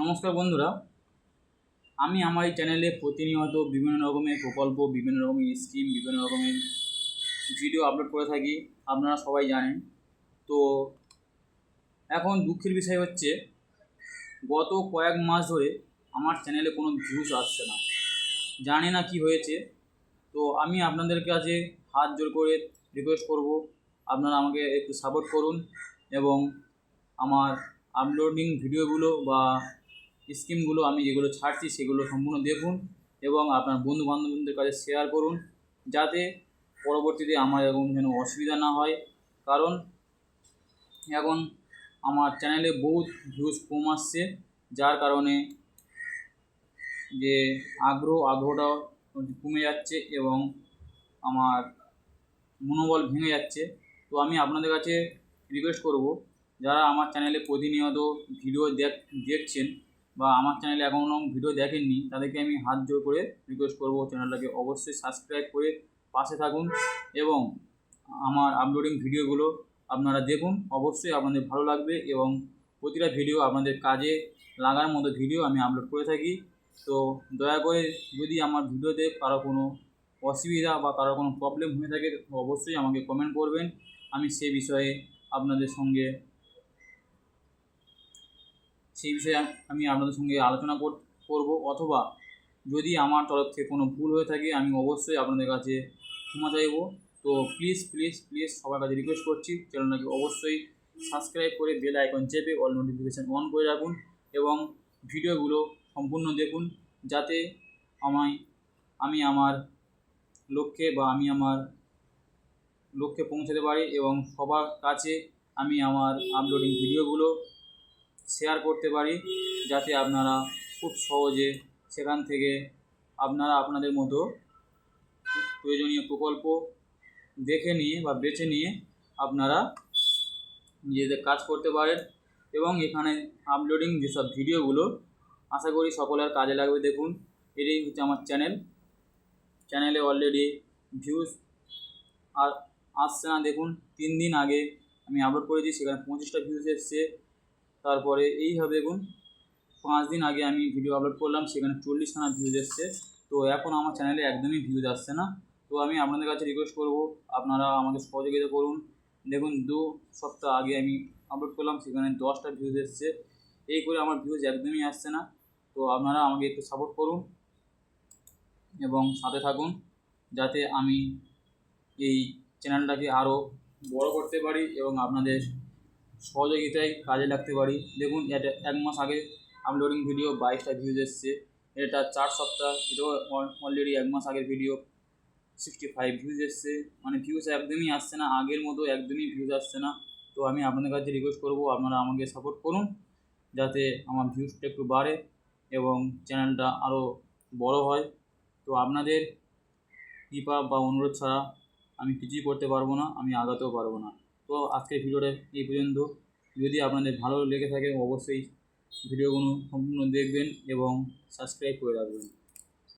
নমস্কার বন্ধুরা। আমি আমার এই চ্যানেলে প্রতিনিয়ত বিভিন্ন রকমের প্রকল্প, বিভিন্ন রকমের স্কিম বিভিন্ন রকমের ভিডিও আপলোড করে থাকি, আপনারা সবাই জানেন। তো এখন দুঃখের বিষয় হচ্ছে, গত কয়েক মাস ধরে আমার চ্যানেলে কোনো ভিউজ আসছে না। জানি না কি হয়েছে। তো আমি আপনাদের কাছে হাত জোর করে রিকোয়েস্ট করব, আপনারা আমাকে একটু সাপোর্ট করুন এবং আমার আপলোডিং ভিডিওগুলো বা স্কিমগুলো আমি যেগুলো ছাড়ছি সেগুলো সম্পূর্ণ দেখুন এবং আপনার বন্ধু বান্ধবদের কাছে শেয়ার করুন যাতে পরবর্তীতে আমার এরকম যেন অসুবিধা না হয়। কারণ এখন আমার চ্যানেলে বহুত ভিউজ কম আসছে, যার কারণে যে আগ্রহ, আগ্রহটা কমে যাচ্ছে এবং আমার মনোবল ভেঙে যাচ্ছে। তো আমি আপনাদের কাছে রিকোয়েস্ট করব, যারা আমার চ্যানেলে প্রতিনিয়ত ভিডিও দেখ, দেখছেন বা আমার চ্যানেলে এখনও ভিডিও দেখেননি, তাদেরকে আমি হাত জোর করে রিকোয়েস্ট করব চ্যানেলটাকে অবশ্যই সাবস্ক্রাইব করে পাশে থাকুন এবং আমার আপলোডিং ভিডিওগুলো আপনারা দেখুন। অবশ্যই আপনাদের ভালো লাগবে এবং প্রতিটা ভিডিও আপনাদের কাজে লাগার মতো ভিডিও আমি আপলোড করে থাকি। তো দয়া করে যদি আমার ভিডিওতে কারও কোনো অসুবিধা বা কারও কোনো প্রবলেম হয়ে থাকে অবশ্যই আমাকে কমেন্ট করবেন। আমি সে বিষয়ে আপনাদের সঙ্গে সেই বিষয়ে আমি আপনাদের সঙ্গে আলোচনা কর- করব। অথবা যদি আমার তরফ থেকে কোনো ভুল হয়ে থাকে, আমি অবশ্যই আপনাদের কাছে ক্ষমা চাইব। তো প্লিজ প্লিজ প্লিজ সবার কাছে রিকোয়েস্ট করছি চ্যানেলটাকে অবশ্যই সাবস্ক্রাইব করে বেল আইকন চেপে অল নোটিফিকেশান অন করে রাখুন এবং ভিডিওগুলো সম্পূর্ণ দেখুন, যাতে আমায় আমি আমার লক্ষ্যে বা আমি আমার লক্ষ্যে পৌঁছাতে পারি এবং সবার কাছে আমি আমার আপলোডিং ভিডিওগুলো শেয়ার করতে পারি, যাতে আপনারা খুব সহজে সেখান থেকে আপনারা আপনাদের মতো প্রয়োজনীয় প্রকল্প দেখে নিয়ে বা বেছে নিয়ে আপনারা নিজেদের কাজ করতে পারেন এবং এখানে আপলোডিং যেসব ভিডিওগুলো আশা করি সকলের কাজে লাগবে। দেখুন, এটাই হচ্ছে আমার চ্যানেল চ্যানেলে অলরেডি ভিউজ আর আসছে না। দেখুন, তিন দিন আগে আমি আপলোড করেছি, সেখানে পঁচিশটা ভিউজ এসছে। তারপরে এইভাবে দেখুন পাঁচ দিন আগে আমি ভিডিও আপলোড করলাম, সেখানে চল্লিশখানা ভিউজ এসছে। তো এখন আমার চ্যানেলে একদমই ভিউজ আসছে না। তো আমি আপনাদের কাছে রিকোয়েস্ট করব, আপনারা আমাকে সহযোগিতা করুন। দেখুন, দু সপ্তাহ আগে আমি আপলোড করলাম, সেখানে দশটা ভিউজ এসছে। এই করে আমার ভিউজ একদমই আসছে না। তো আপনারা আমাকে একটু সাপোর্ট করুন এবং সাথে থাকুন, যাতে আমি এই চ্যানেলটাকে আরও বড় করতে পারি এবং আপনাদের সহযোগিতায় কাজে লাগতে পারি। দেখুন, এটা এক মাস আগে আপলোডিং ভিডিও বাইশটা ভিউজ এসছে। এটা চার সপ্তাহ, এটাও অলরেডি এক মাস আগের ভিডিও সিক্সটি ফাইভ ভিউজ এসছে। মানে ভিউজ একদমই আসছে না, আগের মতো একদমই ভিউজ আসছে না। তো আমি আপনাদের কাছে রিকোয়েস্ট করব, আপনারা আমাকে সাপোর্ট করুন, যাতে আমার ভিউজটা একটু বাড়ে এবং চ্যানেলটা আরও বড় হয়। তো আপনাদের কৃপা বা অনুরোধ ছাড়া আমি কিছুই করতে পারব না, আমি আগাতেও পারব না। তো আজকের ভিডিওটা এই পর্যন্ত। যদি আপনাদের ভালো লেগে থাকে, অবশ্যই ভিডিওগুলো সম্পূর্ণ দেখবেন এবং সাবস্ক্রাইব করে রাখবেন।